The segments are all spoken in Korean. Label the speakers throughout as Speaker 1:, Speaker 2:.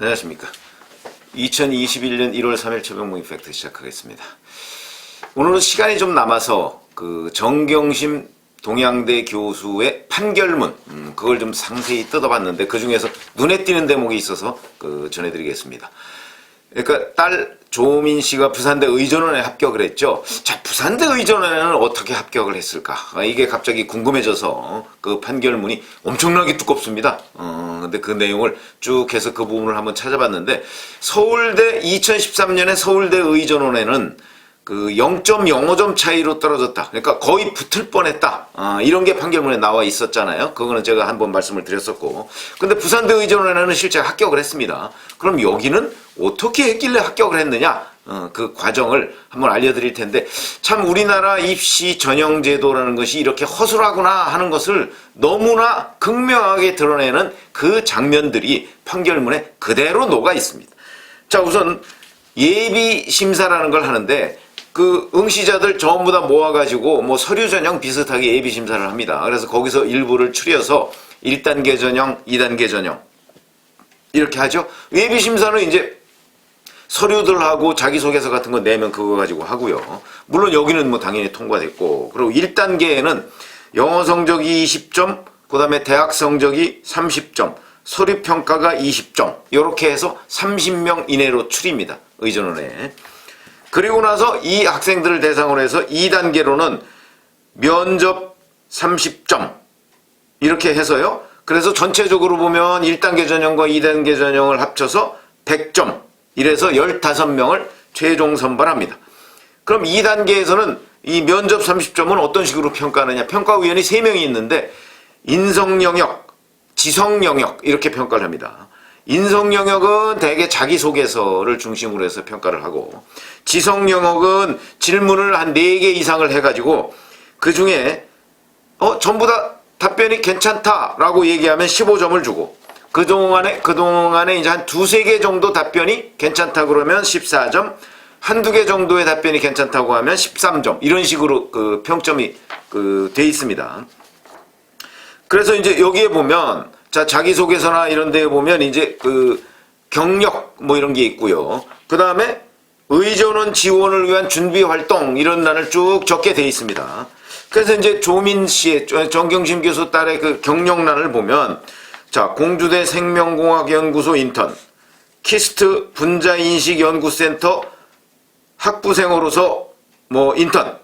Speaker 1: 안녕하십니까. 2021년 1월 3일 최병무 이펙트 시작하겠습니다. 오늘은 시간이 좀 남아서 그 정경심 동양대 교수의 판결문 음, 그걸 좀 상세히 뜯어봤는데 그 중에서 눈에 띄는 대목이 있어서 그 전해드리겠습니다. 그러니까 딸 조민 씨가 부산대 의전원에 합격을 했죠. 자, 부산대 의전원에는 어떻게 합격을 했을까? 아, 이게 갑자기 궁금해져서 그 판결문이 엄청나게 두껍습니다. 어, 근데 그 내용을 쭉 해서 그 부분을 한번 찾아봤는데 서울대 2013년에 서울대 의전원에는 그 0.05점 차이로 떨어졌다. 그러니까 거의 붙을 뻔했다. 아, 이런 게 판결문에 나와 있었잖아요. 그거는 제가 한번 말씀을 드렸었고. 근데 부산대 의전원에는 실제 합격을 했습니다. 그럼 여기는 어떻게 했길래 합격을 했느냐? 어, 그 과정을 한번 알려드릴 텐데 참 우리나라 입시 전형 제도라는 것이 이렇게 허술하구나 하는 것을 너무나 극명하게 드러내는 그 장면들이 판결문에 그대로 녹아 있습니다. 자 우선 예비 심사라는 걸 하는데 그 응시자들 전부 다 모아가지고 뭐 서류 전형 비슷하게 예비 심사를 합니다. 그래서 거기서 일부를 추려서 1단계 전형, 2단계 전형 이렇게 하죠. 예비 심사는 이제 서류들하고 자기소개서 같은 거 내면 그거 가지고 하고요. 물론 여기는 뭐 당연히 통과됐고 그리고 1단계에는 영어 성적이 20점, 그 다음에 대학 성적이 30점, 서류 평가가 20점 이렇게 해서 30명 이내로 추립니다. 의전원에. 그리고 나서 이 학생들을 대상으로 해서 2단계로는 면접 30점 이렇게 해서요. 그래서 전체적으로 보면 1단계 전형과 2단계 전형을 합쳐서 100점 이래서 15명을 최종 선발합니다. 그럼 2단계에서는 이 면접 30점은 어떤 식으로 평가하느냐? 평가위원이 3명이 있는데 인성 영역, 지성 영역 이렇게 평가를 합니다. 인성 영역은 대개 자기소개서를 중심으로 해서 평가를 하고 지성 영역은 질문을 한 4개 이상을 해가지고 그 중에 어 전부 다 답변이 괜찮다라고 얘기하면 15점을 주고 그동안에 그동안에 이제 한 두세 개 정도 답변이 괜찮다 그러면 14점 한두 개 정도의 답변이 괜찮다고 하면 13점 이런 식으로 그 평점이 그 돼 있습니다. 그래서 이제 여기에 보면 자 자기소개서나 이런 데에 보면 이제 그 경력 뭐 이런 게 있고요. 그 다음에 의전원 지원을 위한 준비 활동 이런 난을 쭉 적게 돼 있습니다. 그래서 이제 조민 씨의 정경심 교수 딸의 그 경력란을 보면 자 공주대 생명공학연구소 인턴 키스트 분자인식연구센터 학부생으로서 뭐 인턴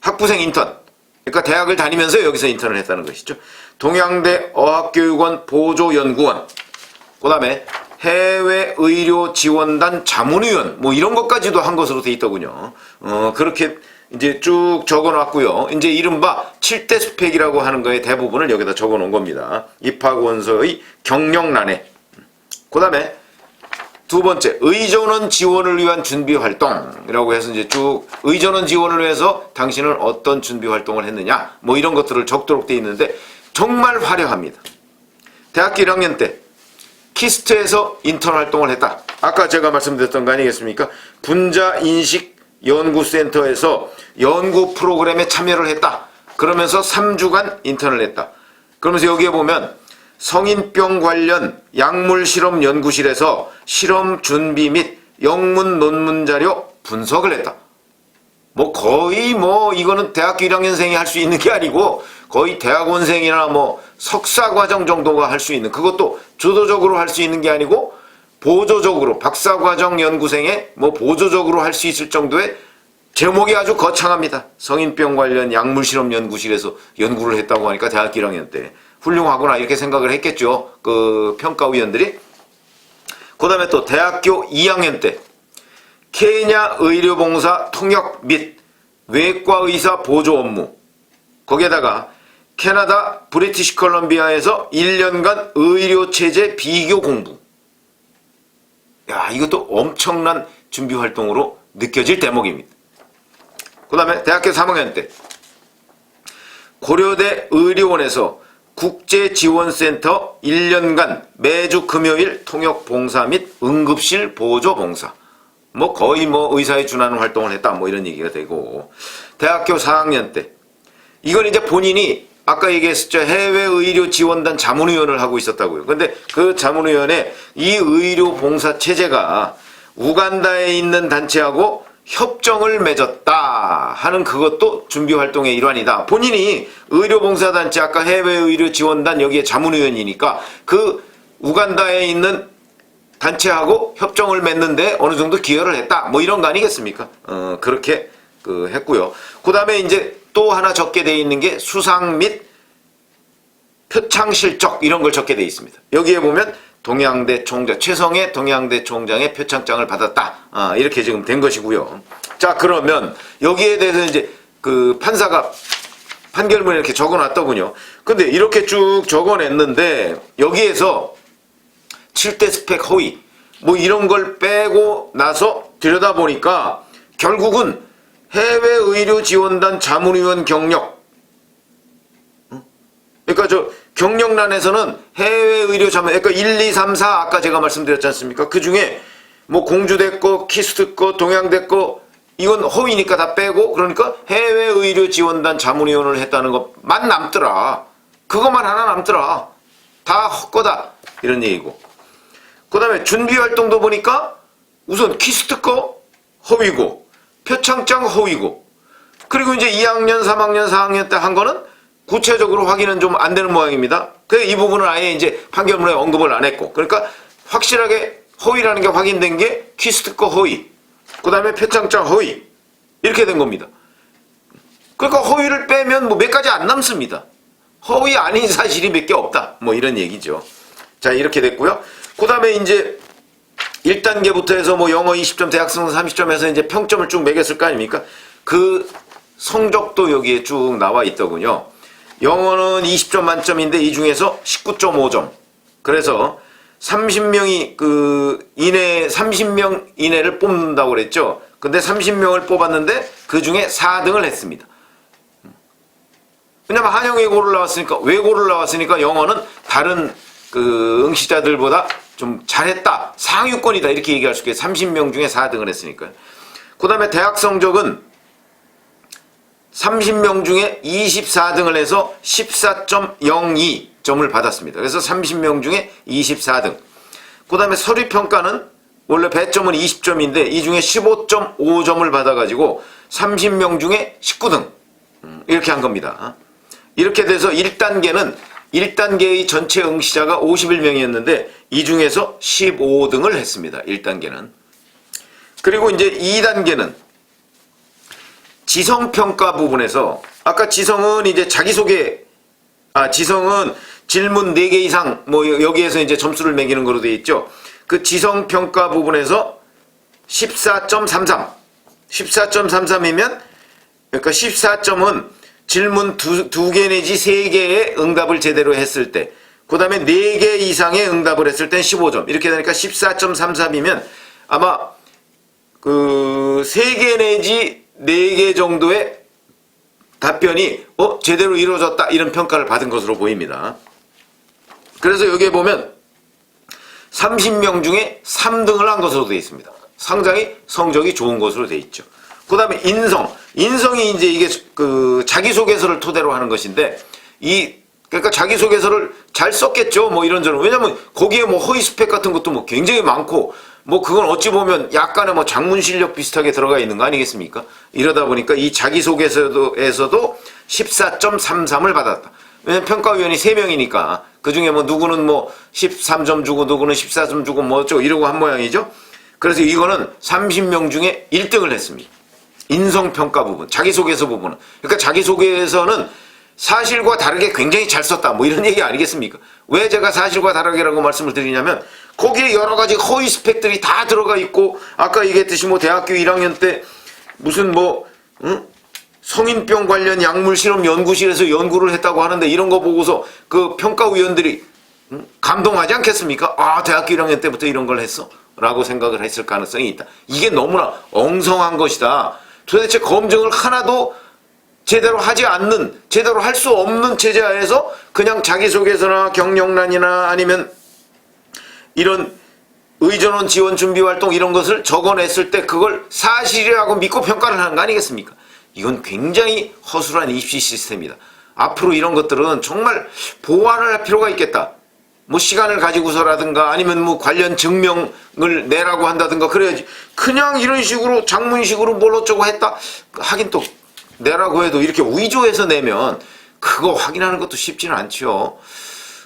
Speaker 1: 학부생 인턴 그러니까 대학을 다니면서 여기서 인턴을 했다는 것이죠. 동양대 어학교육원 보조연구원 그 다음에 해외 의료 지원단 자문위원 뭐 이런 것까지도 한 것으로 돼 있더군요. 어 그렇게 이제 쭉 적어 놨고요. 이제 이른바 7대 스펙이라고 하는 거의 대부분을 여기다 적어 놓은 겁니다. 입학원서의 경력란에 그 다음에 두 번째 의전원 지원을 위한 준비 활동이라고 해서 이제 쭉 의전원 지원을 위해서 당신은 어떤 준비 활동을 했느냐 뭐 이런 것들을 적도록 돼 있는데 정말 화려합니다. 대학교 1학년 때 키스트에서 인턴 활동을 했다. 아까 제가 말씀드렸던 거 아니겠습니까? 분자 인식 연구센터에서 연구 프로그램에 참여를 했다. 그러면서 3주간 인턴을 했다. 그러면서 여기에 보면 성인병 관련 약물 실험 연구실에서 실험 준비 및 영문 논문 자료 분석을 했다. 뭐 거의 뭐 이거는 대학교 1학년생이 할 수 있는 게 아니고 거의 대학원생이나 뭐 석사 과정 정도가 할 수 있는 그것도 주도적으로 할 수 있는 게 아니고 보조적으로 박사 과정 연구생에 뭐 보조적으로 할 수 있을 정도의 제목이 아주 거창합니다. 성인병 관련 약물 실험 연구실에서 연구를 했다고 하니까 대학교 1학년 때 훌륭하구나 이렇게 생각을 했겠죠. 그 평가위원들이. 그 다음에 또 대학교 2학년 때 케냐 의료봉사 통역 및 외과 의사 보조 업무 거기에다가 캐나다 브리티시 컬럼비아에서 1년간 의료체제 비교 공부 야 이것도 엄청난 준비 활동으로 느껴질 대목입니다. 그 다음에 대학교 3학년 때 고려대 의료원에서 국제지원센터 1년간 매주 금요일 통역 봉사 및 응급실 보조 봉사. 뭐 거의 뭐 의사에 준하는 활동을 했다. 뭐 이런 얘기가 되고. 대학교 4학년 때. 이건 이제 본인이 아까 얘기했었죠. 해외 의료 지원단 자문위원을 하고 있었다고요. 근데 그 자문위원회 이 의료 봉사 체제가 우간다에 있는 단체하고 협정을 맺었다 하는 그것도 준비 활동의 일환이다. 본인이 의료봉사단체 아까 해외 의료 지원단 여기에 자문위원이니까 그 우간다에 있는 단체하고 협정을 맺는데 어느 정도 기여를 했다. 뭐 이런 거 아니겠습니까? 어, 그렇게 그 했고요. 그 다음에 이제 또 하나 적게 돼 있는 게 수상 및 표창 실적 이런 걸 적게 돼 있습니다. 여기에 보면 동양대 총장 최성애 동양대 총장의 표창장을 받았다. 아, 이렇게 지금 된 것이고요. 자 그러면 여기에 대해서 이제 그 판사가 판결문에 이렇게 적어놨더군요. 근데 이렇게 쭉 적어냈는데 여기에서 7대 스펙 허위 뭐 이런 걸 빼고 나서 들여다보니까 결국은 해외 의료 지원단 자문위원 경력 응? 그러니까 저 경력란에서는 해외 의료 자문 그러니까 1, 2, 3, 4 아까 제가 말씀드렸지 않습니까? 그 중에 뭐 공주대 거, 키스트 거, 동양대 거 이건 허위니까 다 빼고 그러니까 해외 의료 지원단 자문위원을 했다는 것만 남더라. 그것만 하나 남더라. 다 헛거다. 이런 얘기고. 그 다음에 준비 활동도 보니까 우선 키스트 거 허위고 표창장 허위고 그리고 이제 2학년, 3학년, 4학년 때 한 거는 구체적으로 확인은 좀 안 되는 모양입니다. 그래서 이 부분은 아예 이제 판결문에 언급을 안 했고 그러니까 확실하게 허위라는 게 확인된 게 키스트 거 허위 그 다음에 표창장 허위 이렇게 된 겁니다. 그러니까 허위를 빼면 뭐 몇 가지 안 남습니다. 허위 아닌 사실이 몇 개 없다. 뭐 이런 얘기죠. 자 이렇게 됐고요. 그 다음에 이제 1단계부터 해서 뭐 영어 20점, 대학생 30점 해서 이제 평점을 쭉 매겼을 거 아닙니까? 그 성적도 여기에 쭉 나와 있더군요. 영어는 20점 만점인데 이 중에서 19.5점. 그래서 30명이 그 이내 30명 이내를 뽑는다고 그랬죠. 근데 30명을 뽑았는데 그 중에 4등을 했습니다. 왜냐면 한영 외고를 나왔으니까 외고를 나왔으니까 영어는 다른 그 응시자들보다 좀 잘했다 상위권이다 이렇게 얘기할 수 있겠어요 30명 중에 4등을 했으니까요 그 다음에 대학 성적은 30명 중에 24등을 해서 14.02점을 받았습니다. 그래서 30명 중에 24등. 그 다음에 서류평가는 원래 배점은 20점인데 이 중에 15.5점을 받아가지고 30명 중에 19등. 음, 이렇게 한 겁니다. 이렇게 돼서 1단계는 1단계의 전체 응시자가 51명이었는데 이 중에서 15등을 했습니다. 1단계는. 그리고 이제 2단계는 지성평가 부분에서 아까 지성은 이제 자기소개 아 지성은 질문 4개 이상 뭐 여기에서 이제 점수를 매기는 거로 되어 있죠. 그 지성평가 부분에서 14.33 14.33이면 그러니까 14점은 질문 두, 두 개 내지 세 개의 응답을 제대로 했을 때, 그 다음에 네 개 이상의 응답을 했을 땐 15점. 이렇게 되니까 14.33이면 아마 그 세 개 내지 네 개 정도의 답변이 어 제대로 이루어졌다 이런 평가를 받은 것으로 보입니다. 그래서 여기에 보면 30명 중에 3등을 한 것으로 되어 있습니다. 상당히 성적이 좋은 것으로 되어 있죠. 그 다음에 인성. 인성이 이제 이게 그 자기소개서를 토대로 하는 것인데, 이, 그러니까 자기소개서를 잘 썼겠죠. 뭐 이런저런. 왜냐면 거기에 뭐 허위 스펙 같은 것도 뭐 굉장히 많고, 뭐 그건 어찌 보면 약간의 뭐 장문 실력 비슷하게 들어가 있는 거 아니겠습니까? 이러다 보니까 이 자기소개서에서도 14.33을 받았다. 왜냐면 평가위원이 3명이니까 그 중에 뭐 누구는 뭐 13점 주고 누구는 14점 주고 뭐 어쩌고 이러고 한 모양이죠. 그래서 이거는 30명 중에 1등을 했습니다. 인성평가 부분, 자기소개서 부분은. 그러니까 자기소개서는 사실과 다르게 굉장히 잘 썼다. 뭐 이런 얘기 아니겠습니까? 왜 제가 사실과 다르게라고 말씀을 드리냐면 거기에 여러 가지 허위 스펙들이 다 들어가 있고 아까 얘기했듯이 뭐 대학교 1학년 때 무슨 뭐 응? 성인병 관련 약물 실험 연구실에서 연구를 했다고 하는데 이런 거 보고서 그 평가위원들이 응? 감동하지 않겠습니까? 아 대학교 1학년 때부터 이런 걸 했어? 라고 생각을 했을 가능성이 있다. 이게 너무나 엉성한 것이다. 도대체 검증을 하나도 제대로 하지 않는, 제대로 할 수 없는 체제 하에서 그냥 자기소개서나 경력란이나 아니면 이런 의전원 지원 준비 활동 이런 것을 적어냈을 때 그걸 사실이라고 믿고 평가를 하는 거 아니겠습니까? 이건 굉장히 허술한 입시 시스템이다. 앞으로 이런 것들은 정말 보완을 할 필요가 있겠다. 뭐 시간을 가지고서라든가 아니면 뭐 관련 증명을 내라고 한다든가 그래야지. 그냥 이런 식으로 장문식으로 뭘 어쩌고 했다. 하긴 또 내라고 해도 이렇게 위조해서 내면 그거 확인하는 것도 쉽지는 않죠.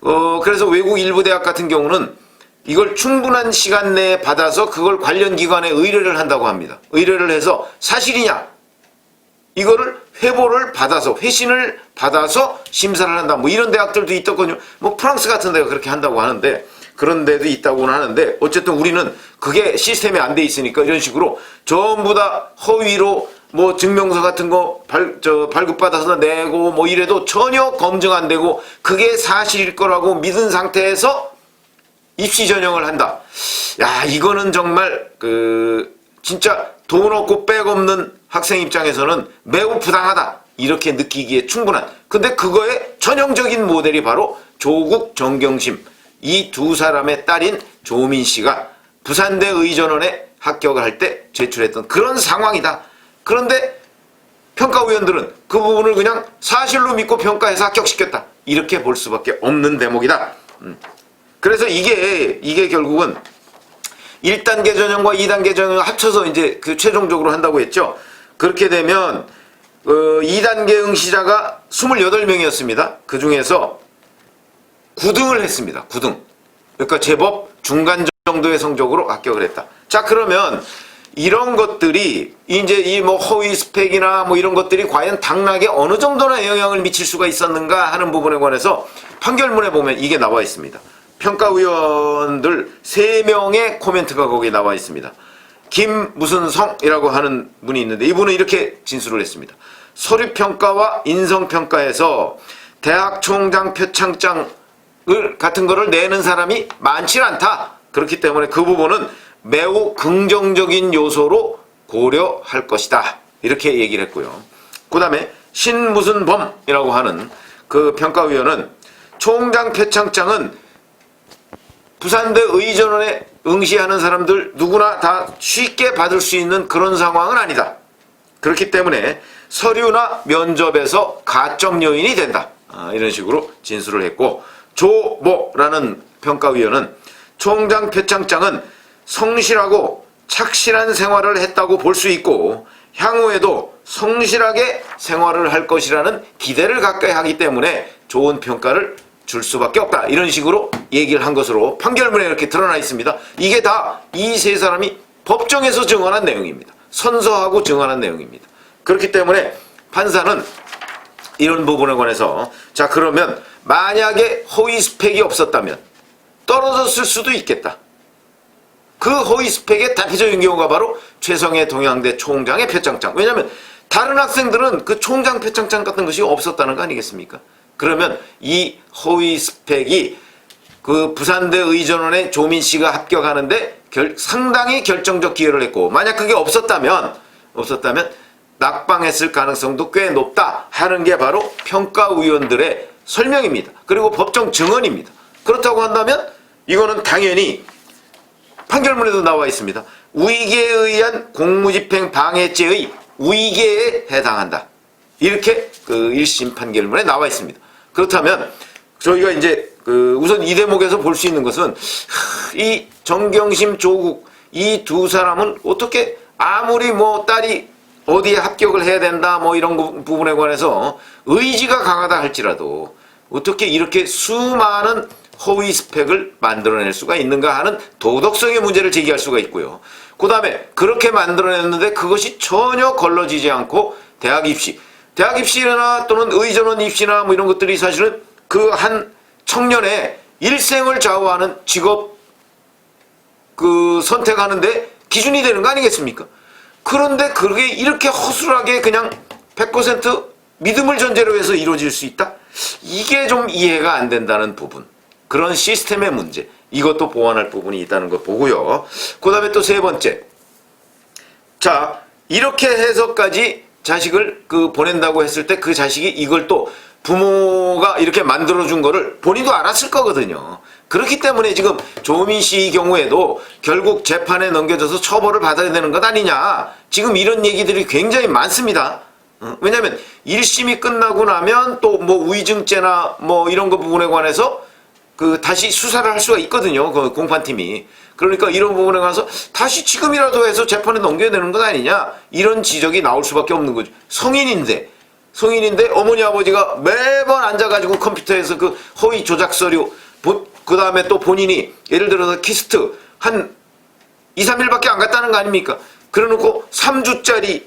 Speaker 1: 어, 그래서 외국 일부 대학 같은 경우는 이걸 충분한 시간 내에 받아서 그걸 관련 기관에 의뢰를 한다고 합니다. 의뢰를 해서 사실이냐? 이거를 회보를 받아서 회신을 받아서 심사를 한다. 뭐 이런 대학들도 있더군요. 뭐 프랑스 같은 데가 그렇게 한다고 하는데 그런 데도 있다고는 하는데 어쨌든 우리는 그게 시스템이 안 돼 있으니까 이런 식으로 전부 다 허위로 뭐 증명서 같은 거 발, 저, 발급받아서 내고 뭐 이래도 전혀 검증 안 되고 그게 사실일 거라고 믿은 상태에서 입시 전형을 한다. 야, 이거는 정말 그 진짜 돈 없고 백 없는 학생 입장에서는 매우 부당하다. 이렇게 느끼기에 충분한. 근데 그거의 전형적인 모델이 바로 조국 정경심 이 두 사람의 딸인 조민 씨가 부산대 의전원에 합격을 할 때 제출했던 그런 상황이다. 그런데 평가위원들은 그 부분을 그냥 사실로 믿고 평가해서 합격시켰다. 이렇게 볼 수밖에 없는 대목이다. 음. 그래서 이게 이게 결국은 1단계 전형과 2단계 전형을 합쳐서 이제 그 최종적으로 한다고 했죠. 그렇게 되면 어, 2단계 응시자가 28명이었습니다. 그 중에서 9등을 했습니다. 9등. 그러니까 제법 중간 정도의 성적으로 합격을 했다. 자, 그러면 이런 것들이 이제 이 뭐 허위 스펙이나 뭐 이런 것들이 과연 당락에 어느 정도나 영향을 미칠 수가 있었는가 하는 부분에 관해서 판결문에 보면 이게 나와 있습니다. 평가위원들 3명의 코멘트가 거기에 나와 있습니다. 김 무슨 성이라고 하는 분이 있는데 이분은 이렇게 진술을 했습니다. 서류평가와 인성평가에서 대학 총장 표창장을 같은 거를 내는 사람이 많지 않다. 그렇기 때문에 그 부분은 매우 긍정적인 요소로 고려할 것이다. 이렇게 얘기를 했고요. 그 다음에 신 무슨 범이라고 하는 그 평가위원은 총장 표창장은 부산대 의전원에 응시하는 사람들 누구나 다 쉽게 받을 수 있는 그런 상황은 아니다. 그렇기 때문에 서류나 면접에서 가점 요인이 된다. 아, 이런 식으로 진술을 했고 조모라는 평가위원은 총장 표창장은 성실하고 착실한 생활을 했다고 볼 수 있고 향후에도 성실하게 생활을 할 것이라는 기대를 갖게 하기 때문에 좋은 평가를 줄 수밖에 없다. 이런 식으로 얘기를 한 것으로 판결문에 이렇게 드러나 있습니다. 이게 다 이 세 사람이 법정에서 증언한 내용입니다. 선서하고 증언한 내용입니다. 그렇기 때문에 판사는 이런 부분에 관해서 자 그러면 만약에 허위 스펙이 없었다면 떨어졌을 수도 있겠다. 그 허위 스펙의 대표적인 경우가 바로 최성해 동양대 총장의 표창장. 왜냐하면 다른 학생들은 그 총장 표창장 같은 것이 없었다는 거 아니겠습니까? 그러면 이 허위 스펙이 그 부산대 의전원의 조민 씨가 합격하는데 결- 상당히 결정적 기여를 했고 만약 그게 없었다면 없었다면 낙방했을 가능성도 꽤 높다 하는 게 바로 평가위원들의 설명입니다. 그리고 법정 증언입니다. 그렇다고 한다면 이거는 당연히 판결문에도 나와 있습니다. 위계에 의한 공무집행 방해죄의 위계에 해당한다. 이렇게 그 1심 판결문에 나와 있습니다. 그렇다면 저희가 이제 그 우선 이 대목에서 볼 수 있는 것은 하, 이 정경심 조국 이 두 사람은 어떻게 아무리 뭐 딸이 어디에 합격을 해야 된다 뭐 이런 부- 부분에 관해서 의지가 강하다 할지라도 어떻게 이렇게 수많은 허위 스펙을 만들어낼 수가 있는가 하는 도덕성의 문제를 제기할 수가 있고요. 그 다음에 그렇게 만들어냈는데 그것이 전혀 걸러지지 않고 대학 입시, 대학 입시나 또는 의전원 입시나 뭐 이런 것들이 사실은 그 한 청년의 일생을 좌우하는 직업 그 선택하는데 기준이 되는 거 아니겠습니까? 그런데 그게 이렇게 허술하게 그냥 100% 믿음을 전제로 해서 이루어질 수 있다? 이게 좀 이해가 안 된다는 부분. 그런 시스템의 문제. 이것도 보완할 부분이 있다는 거 보고요. 그 다음에 또 세 번째. 자, 이렇게 해서까지 자식을 그 보낸다고 했을 때 그 자식이 이걸 또 부모가 이렇게 만들어준 거를 본인도 알았을 거거든요. 그렇기 때문에 지금 조민 씨 경우에도 결국 재판에 넘겨져서 처벌을 받아야 되는 것 아니냐. 지금 이런 얘기들이 굉장히 많습니다. 어, 왜냐하면 1심이 끝나고 나면 또 뭐 우의증죄나 뭐 이런 거 부분에 관해서 그 다시 수사를 할 수가 있거든요. 그 공판팀이. 그러니까 이런 부분에 관해서 다시 지금이라도 해서 재판에 넘겨야 되는 것 아니냐 이런 지적이 나올 수밖에 없는 거죠. 성인인데 성인인데 어머니 아버지가 매번 앉아가지고 컴퓨터에서 그 허위 조작 서류 그 다음에 또 본인이 예를 들어서 키스트 한 2, 3일밖에 안 갔다는 거 아닙니까? 그래놓고 3주짜리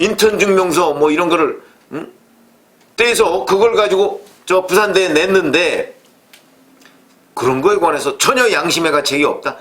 Speaker 1: 인턴 증명서 뭐 이런 거를 응? 떼서 그걸 가지고 저 부산대에 냈는데 그런 거에 관해서 전혀 양심의 가 책이 없다.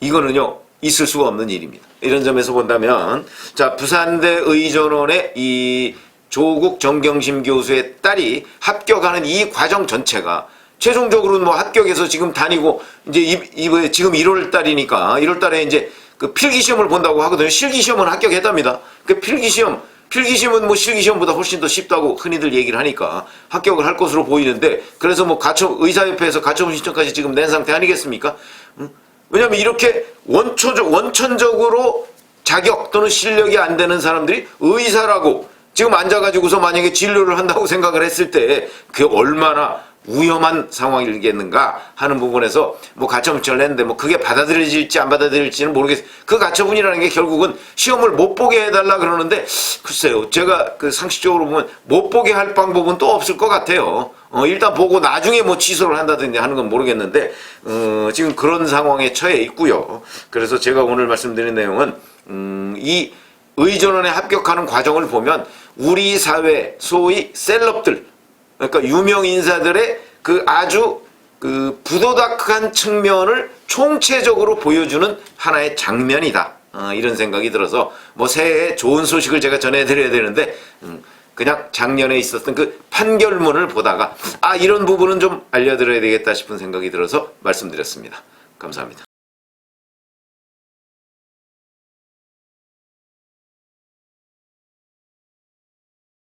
Speaker 1: 이거는요 있을 수가 없는 일입니다. 이런 점에서 본다면 자 부산대 의전원의 이 조국 정경심 교수의 딸이 합격하는 이 과정 전체가 최종적으로는 뭐 합격해서 지금 다니고 이제 이, 이 지금 1월 달이니까 1월 달에 이제 그 필기 시험을 본다고 하거든요. 실기 시험은 합격했답니다. 그 필기 시험 필기 시험은 뭐 실기 시험보다 훨씬 더 쉽다고 흔히들 얘기를 하니까 합격을 할 것으로 보이는데 그래서 뭐 가처 의사협회에서 가처분 신청까지 지금 낸 상태 아니겠습니까? 음? 왜냐하면 이렇게 원초적 원천적으로 자격 또는 실력이 안 되는 사람들이 의사라고 지금 앉아가지고서 만약에 진료를 한다고 생각을 했을 때 그게 얼마나 위험한 상황이겠는가 하는 부분에서 뭐 가처분을 냈는데 뭐 그게 받아들여질지 안 받아들일지는 모르겠어요. 그 가처분이라는 게 결국은 시험을 못 보게 해달라 그러는데 글쎄요. 제가 그 상식적으로 보면 못 보게 할 방법은 또 없을 것 같아요. 어, 일단 보고 나중에 뭐 취소를 한다든지 하는 건 모르겠는데 어, 지금 그런 상황에 처해 있고요. 그래서 제가 오늘 말씀드린 내용은 음, 이 의전원에 합격하는 과정을 보면 우리 사회 소위 셀럽들 그러니까 유명 인사들의 그 아주 그 부도덕한 측면을 총체적으로 보여주는 하나의 장면이다. 어, 이런 생각이 들어서 뭐 새해에 좋은 소식을 제가 전해드려야 되는데 음, 그냥 작년에 있었던 그 판결문을 보다가 아 이런 부분은 좀 알려드려야 되겠다 싶은 생각이 들어서 말씀드렸습니다. 감사합니다.